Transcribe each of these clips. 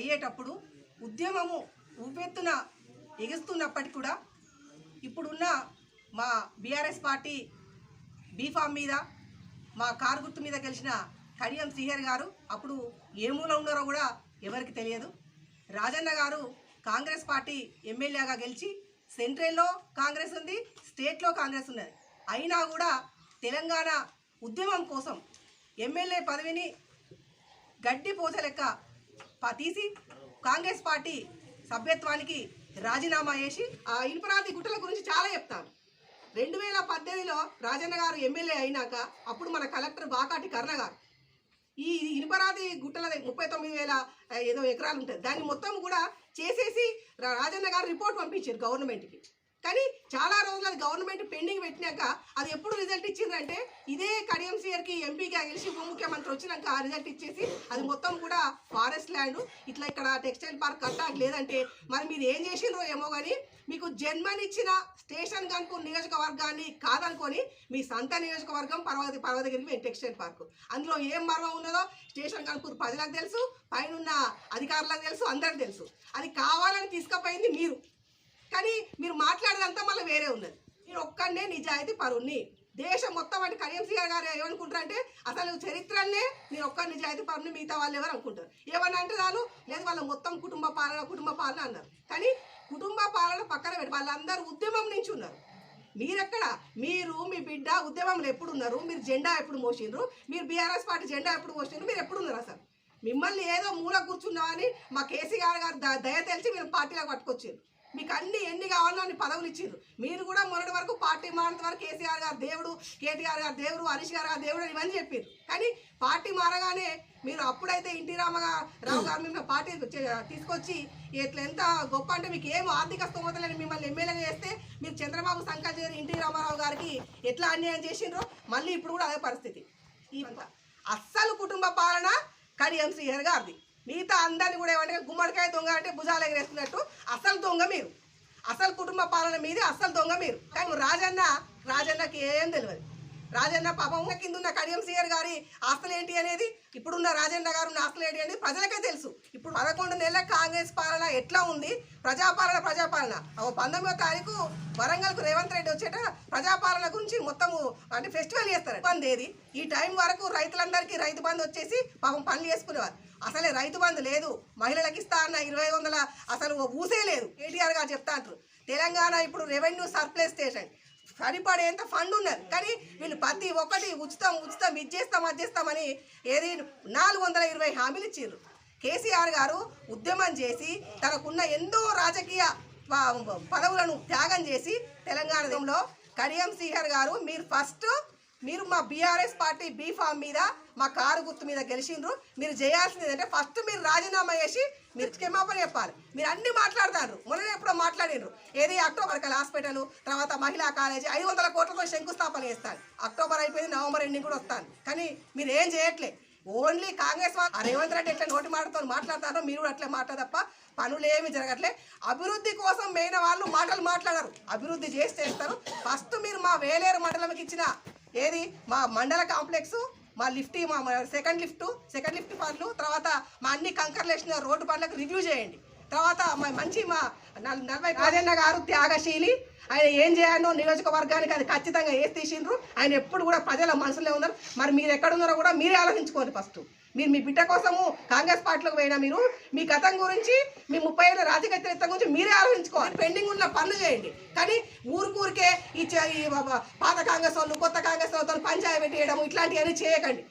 అయ్యేటప్పుడు ఉద్యమము ఊపెత్తున ఎగుస్తున్నప్పటికి కూడా ఇప్పుడున్న మా బీఆర్ఎస్ పార్టీ బీఫామ్ మీద మా కారు గుర్తు మీద గెలిచిన కడియం శ్రీహరి గారు అప్పుడు ఏ మూల ఉన్నారో కూడా ఎవరికి తెలియదు. రాజన్న గారు కాంగ్రెస్ పార్టీ ఎమ్మెల్యేగా గెలిచి సెంట్రల్లో కాంగ్రెస్ ఉంది స్టేట్లో కాంగ్రెస్ ఉన్నది. అయినా కూడా తెలంగాణ ఉద్యమం కోసం ఎమ్మెల్యే పదవిని గడ్డి పోస లెక్క తీసి కాంగ్రెస్ పార్టీ సభ్యత్వానికి రాజీనామా చేసి ఆ ఇనుపరాతి గుట్టల గురించి చాలా చెప్తాను రెండు వేల పద్దెనిమిదిలో రాజన్న గారు ఎమ్మెల్యే అయినాక అప్పుడు మన కలెక్టర్ బాకాటి కర్ణ గారు. ఈ ఇనుపరాది గుట్టల ముప్పై తొమ్మిది వేల ఏదో ఎకరాలు ఉంటుంది దాన్ని మొత్తం కూడా చేసేసి రాజన్న గారు రిపోర్ట్ పంపించారు గవర్నమెంట్కి. కానీ చాలా రోజులు అది గవర్నమెంట్ పెండింగ్ పెట్టినాక అది ఎప్పుడు రిజల్ట్ ఇచ్చిందంటే ఇదే కడియం సీఆర్కి ఎంపీగా గెలిచి ఉప ముఖ్యమంత్రి వచ్చినాక ఆ రిజల్ట్ ఇచ్చేసి అది మొత్తం కూడా ఫారెస్ట్ ల్యాండ్ ఇట్లా ఇక్కడ టెక్స్టైల్ పార్క్ కట్టడానికి లేదంటే మరి మీరు ఏం చేసిండ్రో ఏమో కానీ మీకు జన్మనిచ్చిన స్టేషన్ కనుక నియోజకవర్గాన్ని కాదనుకొని మీ సంత నియోజకవర్గం పర్వత పర్వతగిరి టెక్స్టైల్ పార్క్ అందులో ఏం మర్మం ఉన్నదో స్టేషన్ కనుక ప్రజలకు తెలుసు పైన అధికారులకు తెలుసు అందరికి తెలుసు. అది కావాలని తీసుకుపోయింది మీరు. కానీ మీరు మాట్లాడేదంతా మళ్ళీ వేరే ఉన్నది. నేను ఒక్కడనే నిజాయితీ పరుణ్ణి. దేశం మొత్తం అంటే కరీం గారు గారు ఏమనుకుంటారంటే అసలు చరిత్రనే నేను ఒక్క నిజాయితీ పరుని మిగతా వాళ్ళు ఎవరు అనుకుంటారు. ఏమన్నా అంటే వాళ్ళు లేదు వాళ్ళ మొత్తం కుటుంబ పాలన కుటుంబ పాలన అన్నారు. కానీ కుటుంబ పాలన పక్కన పెట్టి వాళ్ళందరూ ఉద్యమం నుంచి ఉన్నారు. మీరెక్కడ? మీరు మీ బిడ్డ ఉద్యమంలో ఎప్పుడు ఉన్నారు? మీరు జెండా ఎప్పుడు మోసిండ్రు? మీరు బీఆర్ఎస్ పార్టీ జెండా ఎప్పుడు మోసిండ్రు? మీరు ఎప్పుడు ఉన్నారు అసలు? మిమ్మల్ని ఏదో మూల కూర్చున్నామని మా కేసీఆర్ గారు ద- దయ తెలిసి మీరు పార్టీలో పట్టుకొచ్చారు మీకు అన్ని ఎన్ని కావాలో అన్ని పదవులు ఇచ్చారు మీరు కూడా మొన్నటి వరకు పార్టీ మారినంత వరకు కేసీఆర్ గారు దేవుడు కేటీఆర్ గారు దేవుడు హరీష్ గారు గారు దేవుడు ఇవన్నీ చెప్పారు కానీ పార్టీ మారగానే మీరు అప్పుడైతే ఇంటి రామగా రావు గారు మిమ్మల్ని పార్టీ తీసుకొచ్చి ఇట్లా ఎంత గొప్ప అంటే మీకు ఏం ఆర్థిక స్తోమత లేని మిమ్మల్ని ఎమ్మెల్యేగా చేస్తే మీరు చంద్రబాబు సంకల్ చేరి ఎన్టీ రామారావు గారికి ఎట్లా అన్యాయం చేసిండ్రో మళ్ళీ ఇప్పుడు కూడా అదే పరిస్థితి. అస్సలు కుటుంబ పాలన కడియం శ్రీహర్ గారిది. మిగతా అందరిని కూడా ఏమంటే గుమ్మడికాయ దొంగ అంటే భుజాలు ఎగరేస్తున్నట్టు అసలు దొంగ మీరు. అసలు కుటుంబ పాలన మీది అసలు దొంగ మీరు. కానీ రాజన్న రాజన్నకి ఏం తెలియదు. రాజన్న పాపం కింద ఉన్న కడియం సీఆర్ గారి ఆస్తులు ఏంటి అనేది? ఇప్పుడున్న రాజన్న గారు ఉన్న ఆస్తులు ఏంటి అనేది ప్రజలకే తెలుసు. ఇప్పుడు పదకొండు నెలల కాంగ్రెస్ పాలన ఎట్లా ఉంది? ప్రజాపాలన ప్రజాపాలన. ఓ పంతొమ్మిదో తారీఖు వరంగల్కు రేవంత్ రెడ్డి వచ్చేట ప్రజాపాలన గురించి మొత్తము అంటే ఫెస్టివల్ చేస్తారు. బంద్ ఏది? ఈ టైం వరకు రైతులందరికీ రైతు బంధు వచ్చేసి పాపం పనులు చేసుకునేవారు. అసలే రైతు బంధు లేదు. మహిళలకు ఇస్తా అన్న ఇరవై వందల అసలు ఓ ఊసే లేదు. కేటీఆర్ గారు చెప్తా అంటారు తెలంగాణ ఇప్పుడు రెవెన్యూ సర్ప్లస్ స్టేషన్. సరిపడేంత ఫండ్ ఉన్నది. కానీ వీళ్ళు ప్రతి ఒక్కటి ఉచితం ఉచితం ఇది చేస్తాం అది చేస్తామని ఏది నాలుగు వందల ఇరవై హామీలు ఇచ్చారు కేసీఆర్ గారు ఉద్యమం చేసి తనకున్న ఎన్నో రాజకీయ ప- పదవులను త్యాగం చేసి తెలంగాణలో కడియం శ్రీహర్ గారు మీరు ఫస్ట్ మీరు మా బీఆర్ఎస్ పార్టీ బీఫామ్ మీద మా కారు గుర్తు మీద గెలిచిండ్రు. మీరు చేయాల్సింది ఏంటంటే ఫస్ట్ మీరు రాజీనామా చేసి మీరు క్షమాపణ చెప్పాలి. మీరు అన్ని మాట్లాడతారు. మొన్న ఎప్పుడో మాట్లాడిండ్రు. ఏది అక్టోబర్ కల హాస్పిటల్ తర్వాత మహిళా కాలేజీ ఐదు వందల కోట్లతో శంకుస్థాపన చేస్తాను. అక్టోబర్ అయిపోయింది నవంబర్ ఎండింగ్ కూడా వస్తాను. కానీ మీరు ఏం చేయట్లే. ఓన్లీ కాంగ్రెస్ వాళ్ళు రేవంత్ రెడ్డి ఎట్లా నోటి మాటతో మాట్లాడతారో మీరు కూడా అట్లే మాట్లాడప్ప పనులేమి జరగట్లే. అభివృద్ధి కోసం మెయిన్ వాళ్ళు మాటలు మాట్లాడరు. అభివృద్ధి చేసి చేస్తారు. ఫస్ట్ మీరు మా వేలేరు మండలంకి ఇచ్చిన ఏది? మా మండల కాంప్లెక్స్ మా లిఫ్ట్ మా సెకండ్ లిఫ్ట్ సెకండ్ లిఫ్ట్ పనులు తర్వాత మా అన్ని కంకర్లు వేసిన రోడ్డు పనులకు రివ్యూ చేయండి. తర్వాత మా మంచి మా నలభై రాజన్న గారు త్యాగశీలి ఆయన ఏం చేయాలో నియోజకవర్గానికి అది ఖచ్చితంగా ఏ తీసిండ్రు ఆయన ఎప్పుడు కూడా ప్రజల మనసులో ఉన్నారు. మరి మీరు ఎక్కడున్నారో కూడా మీరే ఆలోచించుకోండి ఫస్ట్. మీరు మీ బిడ్డ కోసము కాంగ్రెస్ పార్టీలోకి పోయినా మీరు మీ గతం గురించి మీ ముప్పై ఏళ్ళ రాజకీయ చరిత్ర గురించి మీరే ఆలోచించుకోవాలి. పెండింగ్ ఉన్న పనులు చేయండి. కానీ ఊరికూరికే ఈ పాత కాంగ్రెస్ వాళ్ళు కొత్త కాంగ్రెస్ వాళ్ళతో పంచాయతీ పెట్టేయడం ఇట్లాంటివన్నీ చేయకండి.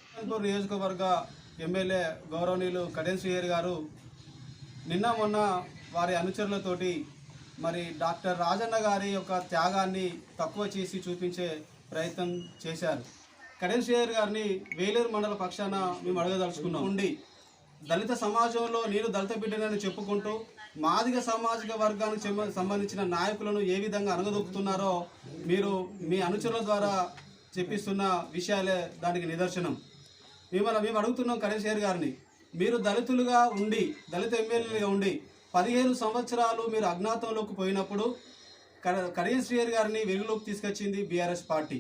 నియోజకవర్గ ఎమ్మెల్యే గౌరవనీయులు కడెన్ శ్రీహరి గారు నిన్న మొన్న వారి అనుచరులతోటి మరి డాక్టర్ రాజన్న గారి యొక్క త్యాగాన్ని తక్కువ చేసి చూపించే ప్రయత్నం చేశారు. కడెన్ శ్రీహరి గారిని వేలేరు మండల పక్షాన మేము అడగదలుచుకున్నాం. ఉండి. దళిత సమాజంలో నేను దళిత బిడ్డనని చెప్పుకుంటూ మాదిగ సామాజిక వర్గానికి సంబంధించిన నాయకులను ఏ విధంగా అనగదొక్కుతున్నారో మీరు మీ అనుచరుల ద్వారా చెప్పిస్తున్న విషయాలే దానికి నిదర్శనం. మిమ్మల్ని మేము అడుగుతున్నాం కరేశ్వర్ గారిని మీరు దళితులుగా ఉండి దళిత ఎమ్మెల్యేలుగా ఉండి పదిహేను సంవత్సరాలు మీరు అజ్ఞాతంలోకి పోయినప్పుడు కడియం శ్రీహరి గారిని వెలుగులోకి తీసుకొచ్చింది బీఆర్ఎస్ పార్టీ.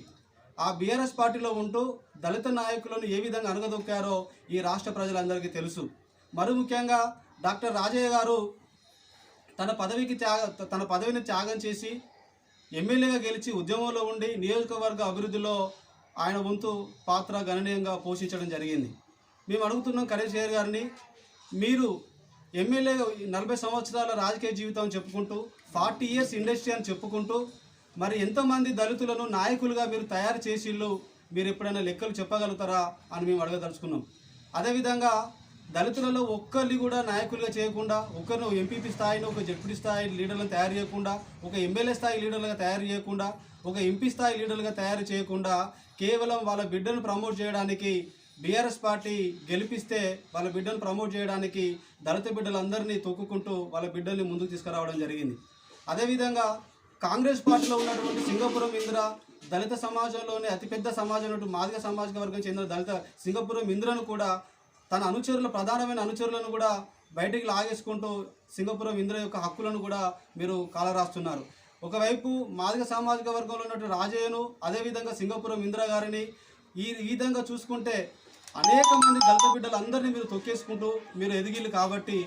ఆ బీఆర్ఎస్ పార్టీలో ఉంటూ దళిత నాయకులను ఏ విధంగా అణగదొక్కారో ఈ రాష్ట్ర ప్రజలందరికీ తెలుసు. మరి ముఖ్యంగా డాక్టర్ రాజయ్య గారు తన పదవికి త్యాగ తన పదవిని త్యాగం చేసి ఎమ్మెల్యేగా గెలిచి ఉద్యమంలో ఉండి నియోజకవర్గ అభివృద్ధిలో ఆయన వంతు పాత్ర గణనీయంగా పోషించడం జరిగింది. మేము అడుగుతున్నాం కరేశ్వర్ గారిని మీరు ఎమ్మెల్యే నలభై సంవత్సరాల రాజకీయ జీవితం చెప్పుకుంటూ ఫార్టీ ఇయర్స్ ఇండస్ట్రీ అని చెప్పుకుంటూ మరి ఎంతమంది దళితులను నాయకులుగా మీరు తయారు చేసిళ్ళు మీరు ఎప్పుడైనా లెక్కలు చెప్పగలుగుతారా అని మేము అడగదలుచుకున్నాం. అదేవిధంగా దళితులలో ఒక్కరిని కూడా నాయకులుగా చేయకుండా ఒకరిని ఎంపీపీ స్థాయిని ఒక జడ్పీ స్థాయి లీడర్లను తయారు చేయకుండా ఒక ఎమ్మెల్యే స్థాయి లీడర్లుగా తయారు చేయకుండా ఒక ఎంపీ స్థాయి లీడర్లుగా తయారు చేయకుండా కేవలం వాళ్ళ బిడ్డను ప్రమోట్ చేయడానికి బీఆర్ఎస్ పార్టీ గెలిపిస్తే వాళ్ళ బిడ్డను ప్రమోట్ చేయడానికి దళిత బిడ్డలందరినీ తొక్కుకుంటూ వాళ్ళ బిడ్డల్ని ముందుకు తీసుకురావడం జరిగింది. అదేవిధంగా కాంగ్రెస్ పార్టీలో ఉన్నటువంటి సింగపురం ఇంద్ర దళిత సమాజంలోనే అతిపెద్ద సమాజం ఉన్నటువంటి మాదిగ సామాజిక వర్గం చెందిన దళిత సింగపురం ఇంద్రను కూడా తన అనుచరుల ప్రధానమైన అనుచరులను కూడా బయటికి లాగేసుకుంటూ సింగపురం ఇంద్ర యొక్క హక్కులను కూడా మీరు కాలరాస్తున్నారు. ఒకవైపు మాదిగ సామాజిక వర్గంలో ఉన్నటువంటి రాజయ్యను అదేవిధంగా సింగపురం ఇంద్ర గారిని ఈ ఈ విధంగా చూసుకుంటే అనేక మంది దళిత బిడ్డలందరినీ మీరు తొక్కేసుకుంటూ మీరు ఎదిగిళ్ళు కాబట్టి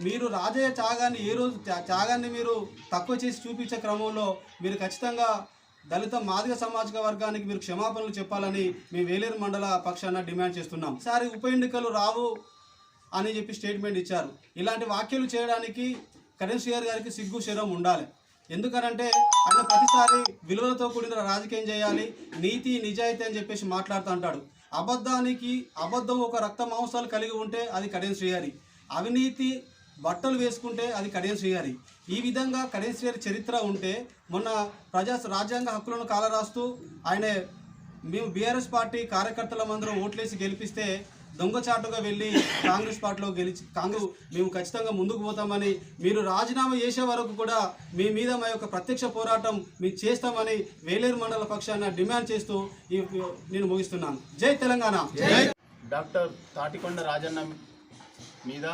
మీరు రాజయ్య త్యాగాన్ని ఏ రోజు త్యాగాన్ని మీరు తక్కువ చేసి చూపించే క్రమంలో మీరు ఖచ్చితంగా దళిత మాదిగ సామాజిక వర్గానికి మీరు క్షమాపణలు చెప్పాలని మేము వేలేరు మండల పక్షాన డిమాండ్ చేస్తున్నాం. ఈసారి ఉప ఎన్నికలు రావు అని చెప్పి స్టేట్మెంట్ ఇచ్చారు. ఇలాంటి వ్యాఖ్యలు చేయడానికి కరణ్ గారికి సిగ్గు శరం ఉండాలి. ఎందుకనంటే ఆయన ప్రతిసారి విలువలతో కూడిన రాజకీయం చేయాలి నీతి నిజాయితీ అని చెప్పేసి మాట్లాడుతూ అంటాడు అబద్ధానికి అబద్ధం ఒక రక్త మాంసాలు కలిగి ఉంటే అది కడియం అవినీతి బట్టలు వేసుకుంటే అది కడియం శ్రీహరి. ఈ విధంగా కడియం శ్రీగారి చరిత్ర ఉంటే మొన్న ప్రజా రాజ్యాంగ హక్కులను కాలరాస్తూ ఆయన మేము బీఆర్ఎస్ పార్టీ కార్యకర్తల అందరం ఓట్లేసి గెలిపిస్తే దొంగచాటుగా వెళ్ళి కాంగ్రెస్ పార్టీలో గెలిచి కాంగ్రెస్ మేము ఖచ్చితంగా ముందుకు పోతామని మీరు రాజీనామా చేసే వరకు కూడా మీ మీద మా యొక్క ప్రత్యక్ష పోరాటం మేము చేస్తామని వేలేరు మండల పక్షాన డిమాండ్ చేస్తూ ఈ నేను ముగిస్తున్నాను. జై తెలంగాణ. డాక్టర్ తాటికొండ రాజన్న మీద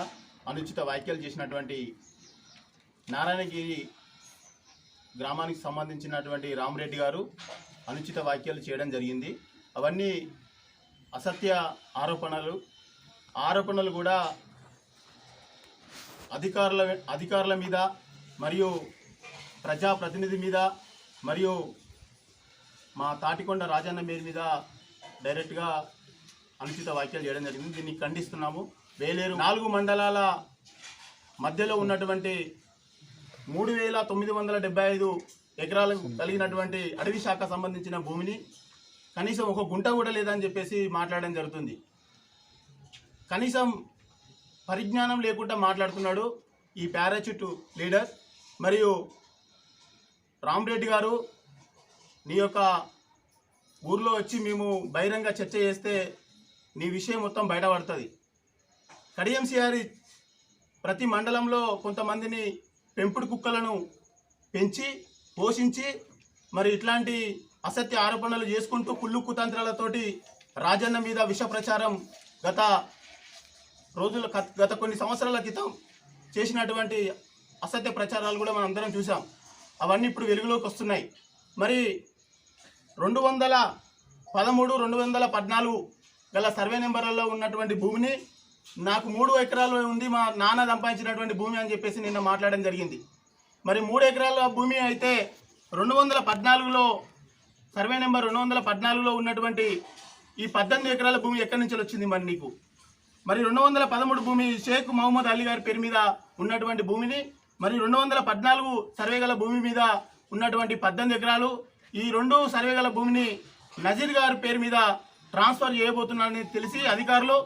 అనుచిత వ్యాఖ్యలు చేసినటువంటి నారాయణగిరి గ్రామానికి సంబంధించినటువంటి రామరెడ్డి గారు అనుచిత వ్యాఖ్యలు చేయడం జరిగింది. అవన్నీ అసత్య ఆరోపణలు. ఆరోపణలు కూడా అధికారుల అధికారుల మీద మరియు ప్రజాప్రతినిధి మీద మరియు మా తాటికొండ రాజన్న మీద మీద డైరెక్ట్గా అనుచిత వ్యాఖ్యలు చేయడం జరిగింది. దీన్ని ఖండిస్తున్నాము. వేలేరు. నాలుగు మండలాల మధ్యలో ఉన్నటువంటి మూడు వేల తొమ్మిది వందల డెబ్బై ఐదు ఎకరాలకు కలిగినటువంటి అడవి శాఖ సంబంధించిన భూమిని కనీసం ఒక గుంట కూడా లేదని చెప్పేసి మాట్లాడడం జరుగుతుంది. కనీసం పరిజ్ఞానం లేకుండా మాట్లాడుతున్నాడు ఈ పారాచూట్ లీడర్. మరియు రామరెడ్డి గారు నీ యొక్క ఊర్లో వచ్చి మేము బహిరంగ చర్చ చేస్తే నీ విషయం మొత్తం బయటపడుతుంది. కడియంసీఆరి ప్రతి మండలంలో కొంతమందిని పెంపుడు కుక్కలను పెంచి పోషించి మరి ఇట్లాంటి అసత్య ఆరోపణలు చేసుకుంటూ కుళ్ళు కుతంత్రాలతోటి రాజన్న మీద విష ప్రచారం గత రోజుల గత- గత కొన్ని సంవత్సరాల క్రితం చేసినటువంటి అసత్య ప్రచారాలు కూడా మనం అందరం చూసాం అవన్నీ ఇప్పుడు వెలుగులోకి వస్తున్నాయి. మరి రెండు వందల పదమూడు రెండు వందల పద్నాలుగు గల సర్వే నెంబర్లలో ఉన్నటువంటి భూమిని నాకు మూడు ఎకరాలు ఉంది మా నాన్న సంపాదించినటువంటి భూమి అని చెప్పేసి నిన్న మాట్లాడడం జరిగింది. మరి మూడు ఎకరాల భూమి అయితే రెండు వందల పద్నాలుగులో సర్వే నెంబర్ రెండు వందల పద్నాలుగులో ఉన్నటువంటి ఈ పద్దెనిమిది ఎకరాల భూమి ఎక్కడి నుంచి వచ్చింది మరి నీకు? మరి రెండు వందల పదమూడు భూమి షేక్ మహమ్మద్ అలీ గారి పేరు మీద ఉన్నటువంటి భూమిని మరి రెండు వందల పద్నాలుగు సర్వే గల భూమి మీద ఉన్నటువంటి పద్దెనిమిది ఎకరాలు ఈ రెండు సర్వే గల భూమిని నజీర్ గారి పేరు మీద ట్రాన్స్ఫర్ చేయబోతున్నారని తెలిసి అధికారులు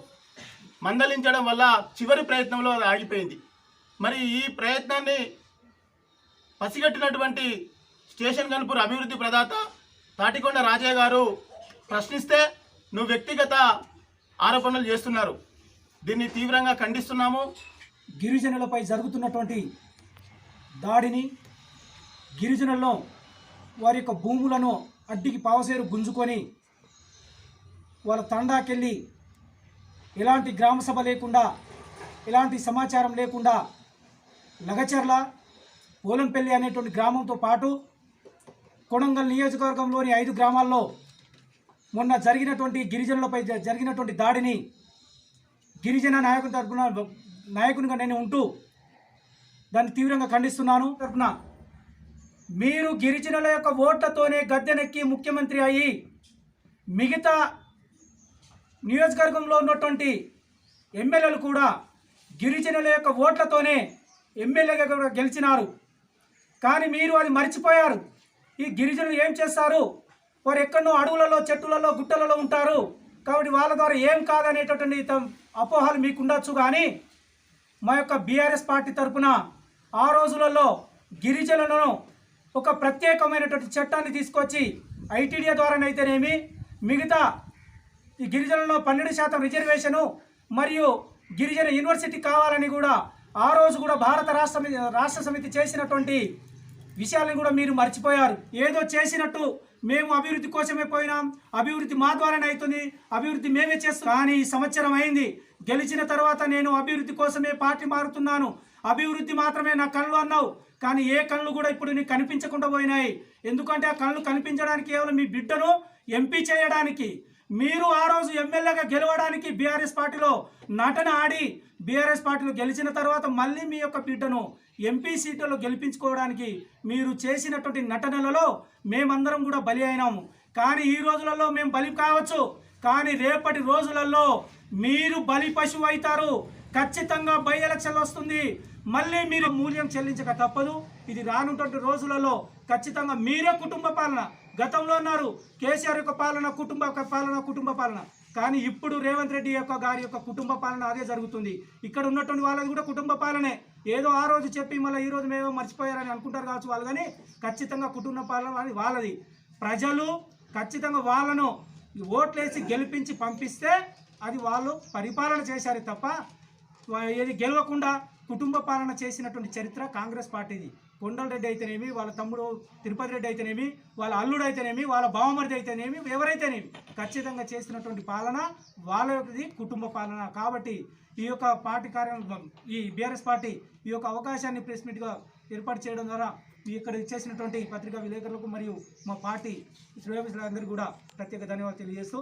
మందలించడం వల్ల చివరి ప్రయత్నంలో అది ఆగిపోయింది. మరి ఈ ప్రయత్నాన్ని పసిగట్టినటువంటి స్టేషన్ కనుపూర్ అభివృద్ధి ప్రదాత తాటికొండ రాజయ్య గారు ప్రశ్నిస్తే నువ్వు వ్యక్తిగత ఆరోపణలు చేస్తున్నారు. దీన్ని తీవ్రంగా ఖండిస్తున్నాము. గిరిజనులపై జరుగుతున్నటువంటి దాడిని గిరిజనులను వారి యొక్క భూములను అడ్డికి పావసేరు గుంజుకొని వాళ్ళ తండాకెళ్ళి ఎలాంటి గ్రామ సభ లేకుండా ఎలాంటి సమాచారం లేకుండా లగచర్ల పోలంపల్లి అనేటువంటి గ్రామంతో పాటు కొడంగల్ నియోజకవర్గంలోని ఐదు గ్రామాల్లో మొన్న జరిగినటువంటి గిరిజనులపై జరిగినటువంటి దాడిని గిరిజన నాయకుల తరపున నాయకునిగా నేను ఉంటూ దాన్ని తీవ్రంగా ఖండిస్తున్నాను. తరపున మీరు గిరిజనుల యొక్క ఓట్లతోనే గద్దెనెక్కి ముఖ్యమంత్రి అయ్యి మిగతా నియోజకవర్గంలో ఉన్నటువంటి ఎమ్మెల్యేలు కూడా గిరిజనుల యొక్క ఓట్లతోనే ఎమ్మెల్యేగా కూడా గెలిచినారు. కానీ మీరు అది మర్చిపోయారు. ఈ గిరిజనులు ఏం చేస్తారు? వారు ఎక్కడో అడవులలో చెట్టులలో గుట్టలలో ఉంటారు. కాబట్టి వాళ్ళ ద్వారా ఏం కాదనేటటువంటి అపోహలు మీకుండొచ్చు కానీ మా యొక్క బీఆర్ఎస్ పార్టీ తరపున ఆ రోజులలో గిరిజనులను ఒక ప్రత్యేకమైనటువంటి చట్టాన్ని తీసుకొచ్చి ఐటీడీఏ ద్వారానైతేనేమి మిగతా ఈ గిరిజనులలో పన్నెండు శాతం రిజర్వేషను మరియు గిరిజన యూనివర్సిటీ కావాలని కూడా ఆ రోజు కూడా భారత రాష్ట్ర రాష్ట్ర సమితి చేసినటువంటి విషయాలను కూడా మీరు మర్చిపోయారు. ఏదో చేసినట్టు మేము అభివృద్ధి కోసమే పోయినాం. అభివృద్ధి మా ద్వారానే అవుతుంది. అభివృద్ధి మేమే చేస్తాం కానీ ఈ సంవత్సరం అయింది. గెలిచిన తర్వాత నేను అభివృద్ధి కోసమే పార్టీ మారుతున్నాను. అభివృద్ధి మాత్రమే నా కళ్ళు అన్నావు. కానీ ఏ కళ్ళు కూడా ఇప్పుడు నీకు కనిపించకుండా పోయినాయి. ఎందుకంటే ఆ కళ్ళు కనిపించడానికి కేవలం మీ బిడ్డను ఎంపీ చేయడానికి మీరు ఆ రోజు ఎమ్మెల్యేగా గెలవడానికి బీఆర్ఎస్ పార్టీలో నటన ఆడి బీఆర్ఎస్ పార్టీలో గెలిచిన తర్వాత మళ్ళీ మీ యొక్క బిడ్డను ఎంపీ సీట్లలో గెలిపించుకోవడానికి మీరు చేసినటువంటి నటనలలో మేమందరం కూడా బలి అయినాము. కానీ ఈ రోజులలో మేము బలి కావచ్చు. కానీ రేపటి రోజులలో మీరు బలి పశువు అవుతారు. ఖచ్చితంగా బై ఎలక్షన్ వస్తుంది. మళ్ళీ మీరు మూల్యం చెల్లించక తప్పదు. ఇది రానున్నటువంటి రోజులలో ఖచ్చితంగా మీరే కుటుంబ పాలన. గతంలో ఉన్నారు కేసీఆర్ యొక్క పాలన కుటుంబ పాలన కుటుంబ పాలన. కానీ ఇప్పుడు రేవంత్ రెడ్డి యొక్క గారి యొక్క కుటుంబ పాలన అదే జరుగుతుంది. ఇక్కడ ఉన్నటువంటి వాళ్ళది కూడా కుటుంబ పాలనే. ఏదో ఆ రోజు చెప్పి మళ్ళీ ఈ రోజు మేమో మర్చిపోయారని అనుకుంటారు కావచ్చు వాళ్ళు కానీ ఖచ్చితంగా కుటుంబ పాలన అది వాళ్ళది. ప్రజలు ఖచ్చితంగా వాళ్ళను ఓట్లేసి గెలిపించి పంపిస్తే అది వాళ్ళు పరిపాలన చేశారు తప్ప ఏది గెలవకుండా కుటుంబ పాలన చేసినటువంటి చరిత్ర కాంగ్రెస్ పార్టీది. కొండల రెడ్డి అయితేనేమి వాళ్ళ తమ్ముడు తిరుపతి రెడ్డి అయితేనేమి వాళ్ళ అల్లుడు అయితేనేమి వాళ్ళ బావమరిది అయితేనేమి ఎవరైతేనేమి ఖచ్చితంగా చేసినటువంటి పాలన వాళ్ళ యొక్కది కుటుంబ పాలన. కాబట్టి ఈ యొక్క పార్టీ కార్యం ఈ బీఆర్ఎస్ పార్టీ ఈ యొక్క అవకాశాన్ని ప్రెస్ మీట్గా ఏర్పాటు చేయడం ద్వారా ఇక్కడ చేసినటువంటి పత్రికా విలేకరులకు మరియు మా పార్టీ శ్రేయోభిస్తులందరికీ కూడా ప్రత్యేక ధన్యవాదాలు తెలియజేస్తూ